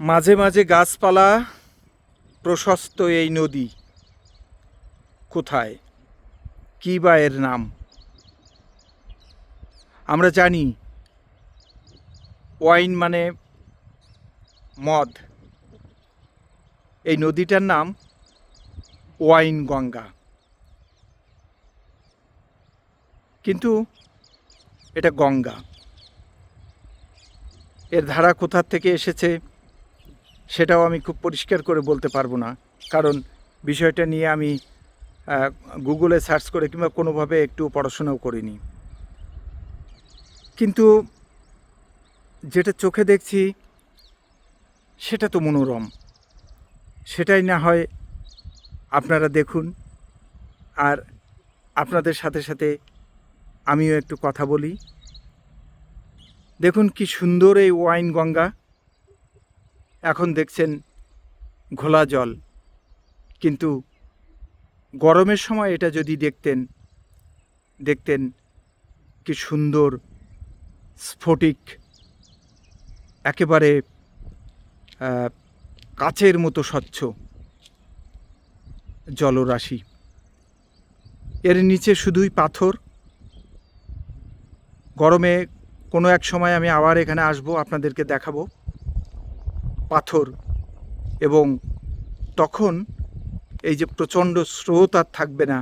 মাঝে মাঝে গাছপালা প্রশস্ত এই নদী। কোথায়? কী বা এর নাম? আমরা জানি, ওয়াইন মানে মদ। এই নদীটার নাম ওয়াইন গঙ্গা কিন্তু এটা গঙ্গা। এর ধারা কোথার থেকে এসেছে? সেটাও আমি খুব পরিষ্কার করে বলতে পারব না। কারণ বিষয়টা নিয়ে আমি গুগলে সার্চ করে কিংবা কোনোভাবে একটু পড়াশোনাও করিনি। কিন্তু যেটা চোখে দেখছি, সেটা তো মনোরম। সেটাই না হয় আপনারা দেখুন। আর আপনাদের সাথে সাথে আমিও একটু কথা বলি। দেখুন কি সুন্দর এই ওয়াইন গঙ্গা। এখন দেখছেন ঘোলা জল। কিন্তু গরমের সময় এটা যদি দেখতেন দেখতেন কি সুন্দর, স্ফটিক, একেবারে কাচের মতো স্বচ্ছ জলরাশি। এর নিচে শুধুই পাথর। গরমে কোনো এক সময় আমি আবার এখানে আসব, আপনাদেরকে দেখাবো। পাথর এবং তখন এই যে প্রচণ্ড স্রোত আর থাকবে না,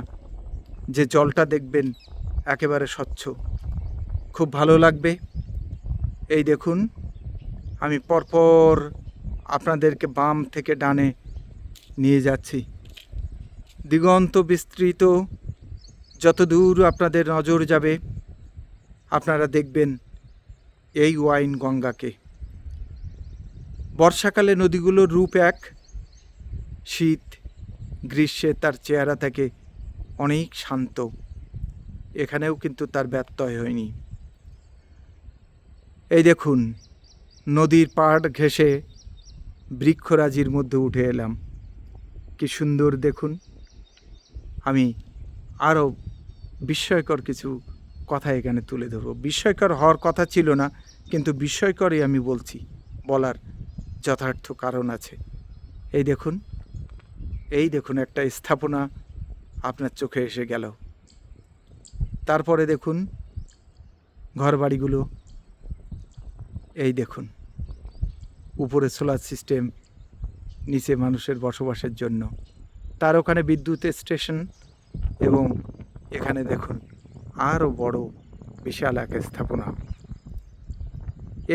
যে জলটা দেখবেন একেবারে স্বচ্ছ। খুব ভালো লাগবে। এই দেখুন, আমি পরপর আপনাদেরকে বাম থেকে ডানে নিয়ে যাচ্ছি। দিগন্ত বিস্তৃত যত দূর আপনাদের নজর যাবে, আপনারা দেখবেন এই ওয়াইন গঙ্গাকে। বর্ষাকালে নদীগুলোর রূপ এক। শীত, গ্রীষ্মে তার চেহারা থাকে অনেক শান্ত। এখানেও কিন্তু তার ব্যত্যয় হয়নি। এই দেখুন, নদীর পাড় ঘেঁষে বৃক্ষরাজির মধ্যে উঠে এলাম। কি সুন্দর দেখুন। আমি আরও বিস্ময়কর কিছু কথা এখানে তুলে ধরবো। বিস্ময়কর হওয়ার কথা ছিল না, কিন্তু বিস্ময়করই আমি বলছি, বলার যথার্থ কারণ আছে। এই দেখুন এই দেখুন একটা স্থাপনা আপনার চোখে এসে গেল। তারপরে দেখুন ঘরবাড়িগুলো। এই দেখুন, উপরে সোলার সিস্টেম, নিচে মানুষের বসবাসের জন্য। তার ওখানে বিদ্যুৎ স্টেশন এবং এখানে দেখুন আরও বড় বিশাল এক স্থাপনা।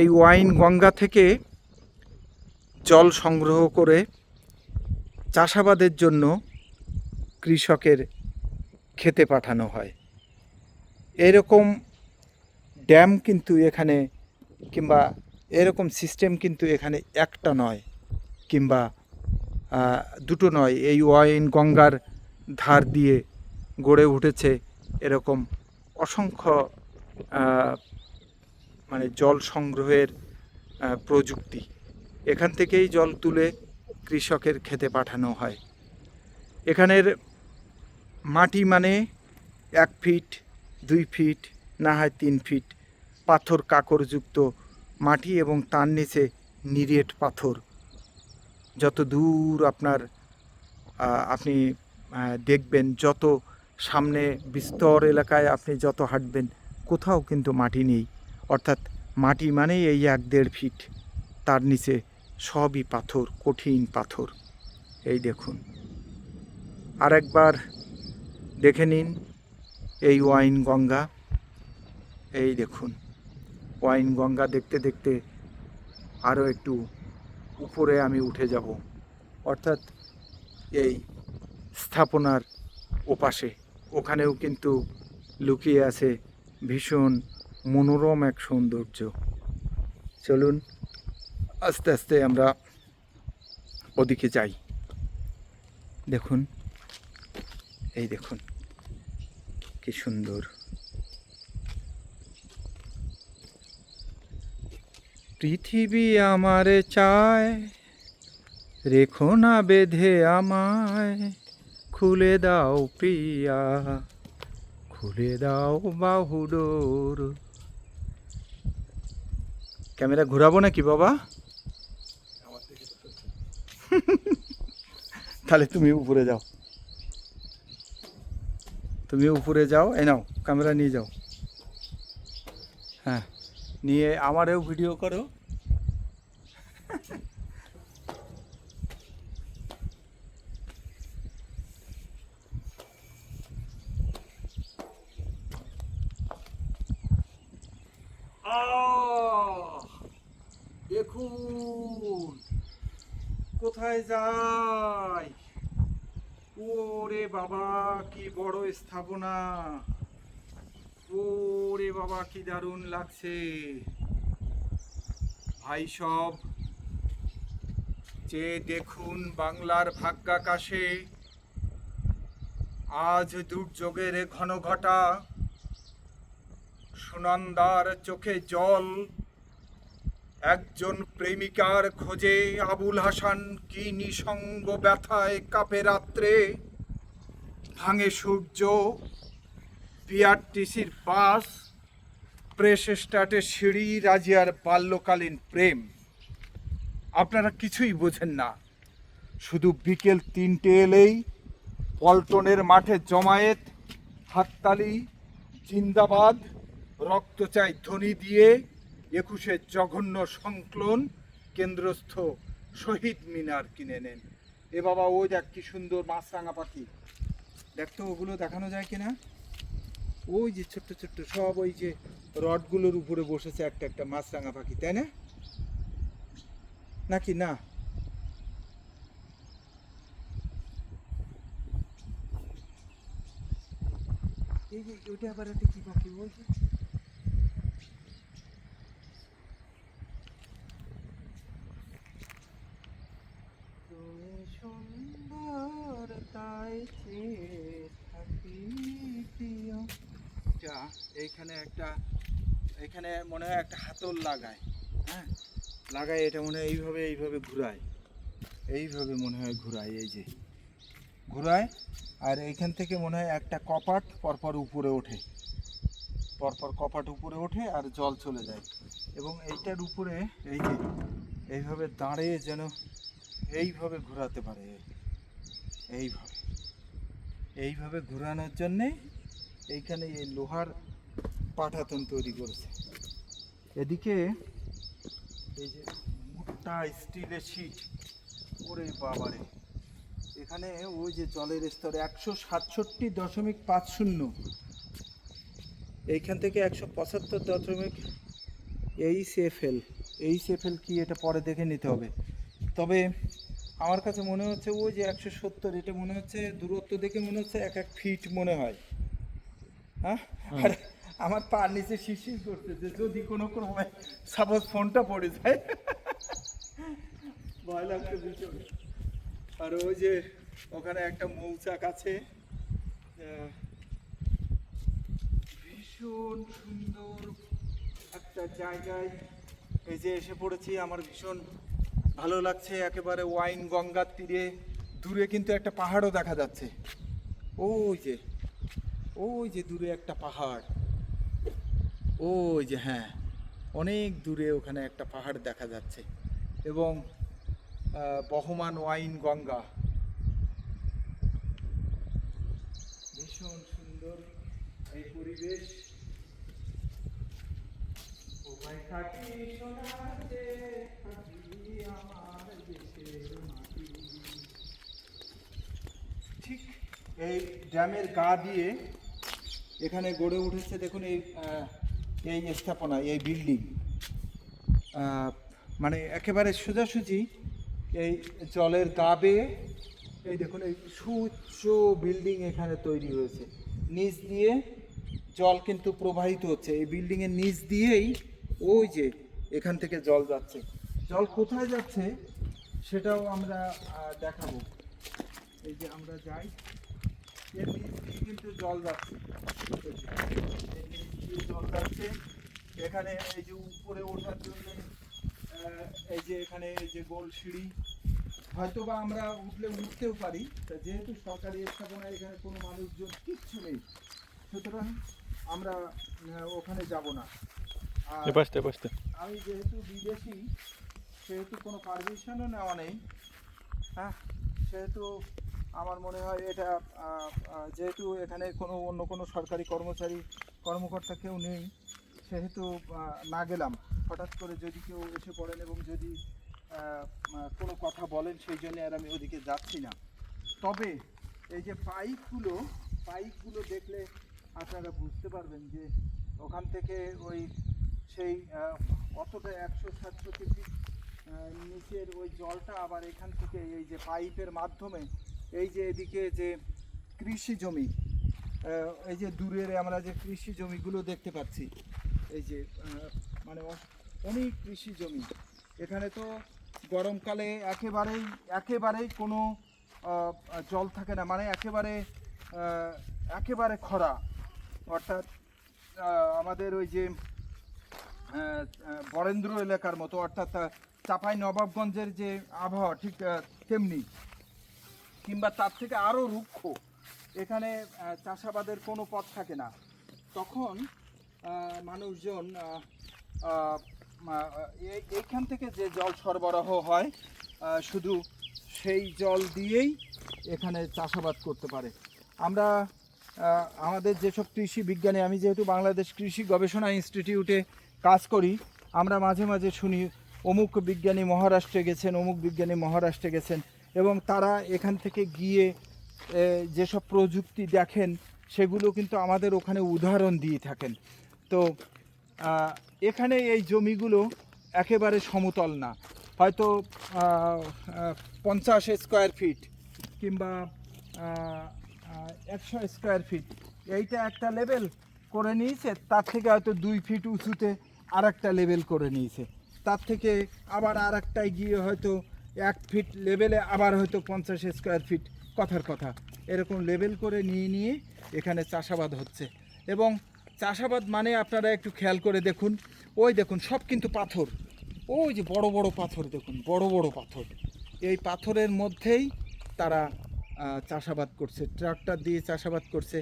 এই ওয়াইন গঙ্গা থেকে জল সংগ্রহ করে চাষাবাদের জন্য কৃষকের খেতে পাঠানো হয়। এরকম ড্যাম কিন্তু এখানে কিংবা এরকম সিস্টেম কিন্তু এখানে একটা নয় কিংবা দুটো নয়। এই ওয়াইন গঙ্গার ধার দিয়ে গড়ে উঠেছে এরকম অসংখ্য মানে জল সংগ্রহের প্রযুক্তি। এখান থেকেই জল তুলে কৃষকের খেতে পাঠানো হয়। এখানের মাটি মানে এক ফিট, দুই ফিট, না হয় তিন ফিট পাথর কাকরযুক্ত মাটি এবং তার নিচে নিরেট পাথর। যত দূর আপনার আপনি দেখবেন, যত সামনে বিস্তর এলাকায় আপনি যত হাঁটবেন, কোথাও কিন্তু মাটি নেই। অর্থাৎ মাটি মানেই এই এক দেড় ফিট, তার নিচে সবই পাথর, কঠিন পাথর। এই দেখুন। আরেকবার দেখে নিন এই ওয়াইন গঙ্গা। এই দেখুন, ওয়াইন গঙ্গা দেখতে দেখতে আরও একটু উপরে আমি উঠে যাব। অর্থাৎ এই স্থাপনার ওপাশে। ওখানেও কিন্তু লুকিয়ে আছে ভীষণ মনোরম এক সৌন্দর্য। চলুন আস্তে আস্তে আমরা ওদিকে যাই। দেখুন, এই দেখুন, কি সুন্দর। পৃথিবী আমারে চায়, রেখো না বেঁধে আমায়। খুলে দাও প্রিয়া, খুলে দাও বাহুডোর। ক্যামেরা ঘোরাবো নাকি বাবা? তাহলে তুমি উপরে যাও। তুমি উপরে যাও এ নাও ক্যামেরা নিয়ে যাও। হ্যাঁ নিয়ে আমারও ভিডিও করো। আহ! দেখুন। কোথায় যাই? ওরে বাবা, কি বড় স্থাপনা। ওরে বাবা, কি দারুণ লাগছে। ভাই সব, যে দেখুন বাংলার ভাগ্যাকাশে, আজ দুর্যোগের ঘন ঘটা সুনন্দার চোখে জল একজন প্রেমিকার খোঁজে আবুল হাসান কি নিসঙ্গ ব্যথায় কাপে রাত্রে? ভাঙে সূর্য বিআরটিসির বাস, প্রেস স্টার্টের সিঁড়ি, রাজিয়ার বাল্যকালীন প্রেম। আপনারা কিছুই বোঝেন না। শুধু বিকেল তিনটে এলেই পল্টনের মাঠে জমায়েত, হাততালি, জিন্দাবাদ, রক্ত চাই ধ্বনি দিয়ে একুশের জঘন্য সংকলন কেন্দ্রস্থ শহীদ মিনার কিনে নেন। এ বাবা, ও দেখ কি সুন্দর মাছরাঙা পাখি। দেখতো ওগুলো দেখানো যায় কিনা? ওই যে ছোট্ট ছোট্ট সব ওই যে রডগুলোর উপরে বসেছে একটা একটা মাছরাঙা পাখি, তাই না? নাকি না? এই যে ওইটা আবার একটা কি পাখি বলছে তুমি সুন্দর তাই থাকি প্রিয়। যা, এইখানে একটা এখানে মনে হয় একটা হাতল লাগায় হ্যাঁ? লাগায় এটা মনে হয় এইভাবে এইভাবে ঘুরায়। এইভাবে মনে হয় ঘুরায়, এই যে। ঘুরায়, আর এইখান থেকে মনে হয় একটা কপাট পরপর উপরে ওঠে। পরপর কপাট উপরে ওঠে আর জল চলে যায়। এবং এইটার উপরে, এই যে, এইভাবে দাঁড়িয়ে যেন এইভাবে ঘোরাতে পারে। এইভাবে। এইভাবে ঘোরানোর জন্যে এইখানে এই লোহার পাঠাতন তৈরি করেছে। এদিকে এই যে মোটা স্টিলের শিট, ওরে বাবারে। এখানে ওই যে জলের স্তর একশো সাতষট্টি দশমিক পাঁচ শূন্য। এইখান থেকে একশো পঁচাত্তর দশমিক H F L. H F L কি? এটা পরে দেখে নিতে হবে। তবে আমার কাছে মনে হচ্ছে ওই যে একশো সত্তর এটা মনে হচ্ছে দূরত্ব দেখে মনে হচ্ছে এক এক ফিট মনে হয়। হ্যাঁ? আর আমার পার নিচে শিরশির করছে যে যদি কোনো ক্রমে সাপোজ ফোনটা পড়ে যায়। ভয় লাগছে ভীষণ। আর ওই যে ওখানে একটা মৌচাক আছে ভীষণ সুন্দর একটা জায়গায় এই যে এসে পড়েছি আমার ভীষণ ভালো লাগছে একেবারে ওয়াইন গঙ্গার তীরে। দূরে কিন্তু একটা পাহাড়ও দেখা যাচ্ছে। ওই যে ওই যে দূরে একটা পাহাড়। ওই যে হ্যাঁ অনেক দূরে ওখানে একটা পাহাড় দেখা যাচ্ছে। এবং বহমান ওয়াইন গঙ্গা। ভীষণ সুন্দর এই পরিবেশ। ঠিক এই ড্যামের গা দিয়ে এখানে গড়ে উঠেছে দেখুন এই এই স্থাপনা, এই বিল্ডিং। মানে একেবারে সোজাসুজি এই জলের গা বেয়ে এই দেখুন এই সুউচ্চ বিল্ডিং এখানে তৈরি হয়েছে। নিচ দিয়ে জল কিন্তু প্রবাহিত হচ্ছে। এই বিল্ডিংয়ের নিচ দিয়েই ওই যে এখান থেকে জল যাচ্ছে। জল কোথায় যাচ্ছে সেটাও আমরা দেখাবো। এই যে আমরা যাই, এর কিন্তু জল যাচ্ছে জল যাচ্ছে। এখানে এই যে উপরে ওঠার জন্য এই যে এখানে এই যে গোল সিঁড়ি হয়তো বা আমরা উঠলে উঠতেও পারি, তা যেহেতু সরকারি স্থাপনা এখানে কোনো মানুষজন কিচ্ছু নেই, সুতরাং আমরা ওখানে যাব না। আর এপাশটা এপাশটা আমি যেহেতু বিদেশি সেহেতু কোনো পারমিশনও নেওয়া নেই হ্যাঁ? সেহেতু আমার মনে হয় এটা যেহেতু এখানে কোনো অন্য কোনো সরকারি কর্মচারী কর্মকর্তা কেউ নেই সেহেতু না গেলাম। হঠাৎ করে যদি কেউ এসে পড়েন এবং যদি কোনো কথা বলেন সেই জন্য আর আমি ওদিকে যাচ্ছি না। তবে এই যে পাইপগুলো পাইপগুলো দেখলে আপনারা বুঝতে পারবেন যে ওখান থেকে ওই সেই অতটা একশো সাতশো আহ, নিচের ওই জলটা আবার এখান থেকে এই যে পাইপের মাধ্যমে এই যে এদিকে যে কৃষি জমি এই যে দূরের আমরা যে কৃষি জমিগুলো দেখতে পাচ্ছি এই যে মানে অনেক কৃষি জমি। এখানে তো গরমকালে একেবারেই একেবারেই কোনো জল থাকে না মানে একেবারে একেবারে খরা। অর্থাৎ আমাদের ওই যে বরেন্দ্র এলাকার মতো, অর্থাৎ চাঁপাই নবাবগঞ্জের যে আবহাওয়া, ঠিক তেমনি। কিংবা তার থেকে আরও রুক্ষ। এখানে চাষাবাদের কোনো পথ থাকে না। তখন মানুষজন এইখান থেকে যে জল সরবরাহ হয় শুধু সেই জল দিয়েই এখানে চাষাবাদ করতে পারে। আমরা আমাদের যেসব কৃষি বিজ্ঞানী, আমি যেহেতু বাংলাদেশ কৃষি গবেষণা ইনস্টিটিউটে কাজ করি। আমরা মাঝে মাঝে শুনি, অমুক বিজ্ঞানী মহারাষ্ট্রে গেছেন, অমুক বিজ্ঞানী মহারাষ্ট্রে গেছেন এবং তারা এখান থেকে গিয়ে যেসব প্রযুক্তি দেখেন, সেগুলো কিন্তু আমাদের ওখানে উদাহরণ দিয়ে থাকেন। তো এখানে এই জমিগুলো একেবারে সমতল না। হয়তো পঞ্চাশ স্কোয়ার ফিট কিংবা একশো স্কোয়ার ফিট। এইটা একটা লেভেল করে নিয়েছে, তার থেকে হয়তো দুই ফিট উঁচুতে আর একটা লেভেল করে নিয়েছে। তার থেকে আবার আর একটায় গিয়ে হয়তো এক ফিট লেভেলে আবার হয়তো পঞ্চাশ স্কোয়ার ফিট কথার কথা। এরকম লেভেল করে নিয়ে নিয়ে এখানে চাষাবাদ হচ্ছে। এবং চাষাবাদ মানে আপনারা একটু খেয়াল করে দেখুন, ওই দেখুন সব কিন্তু পাথর। ওই যে বড় বড় পাথর দেখুন, বড় বড় পাথর। এই পাথরের মধ্যেই তারা চাষাবাদ করছে, ট্রাক্টর দিয়ে চাষাবাদ করছে।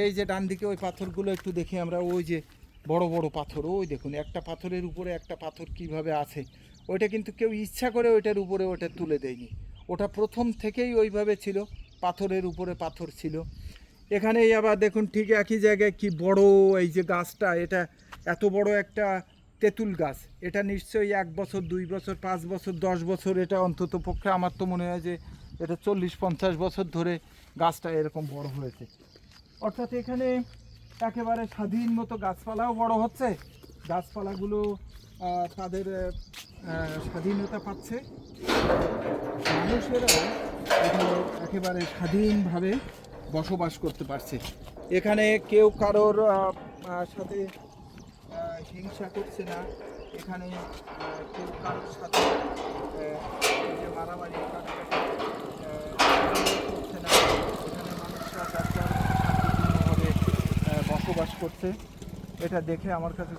এই যে ডান দিকে ওই পাথরগুলো একটু দেখি আমরা, ওই যে বড় বড় পাথর, ওই দেখুন, একটা পাথরের উপরে একটা পাথর কীভাবে আছে, ওইটা কিন্তু কেউ ইচ্ছা করে ওইটার উপরে ওটা তুলে দেয়নি। ওটা প্রথম থেকেই ওইভাবে ছিল, পাথরের উপরে পাথর ছিল। এখানেই আবার দেখুন, ঠিক একই জায়গায় কি বড় এই যে গাছটা, এটা এত বড় একটা তেঁতুল গাছ। এটা নিশ্চয়ই এক বছর, দুই বছর, পাঁচ বছর, দশ বছর, এটা অন্তত পক্ষে আমার তো মনে হয় যে এটা চল্লিশ, পঞ্চাশ বছর ধরে গাছটা এরকম বড় হয়েছে। অর্থাৎ এখানে একেবারে স্বাধীন মতো গাছপালাও বড় হচ্ছে। গাছপালাগুলো তাদের স্বাধীনতা পাচ্ছে। মানুষেরাও এখানে একেবারে স্বাধীনভাবে বসবাস করতে পারছে। এখানে কেউ কারোর সাথে হিংসা করছে না। এখানে কেউ কারোর সাথে মারামারি কাটাকাটি, আহ, এগুলো করছে না এখানে মানুষরা বসবাস করছে। এটা দেখে আমার কাছে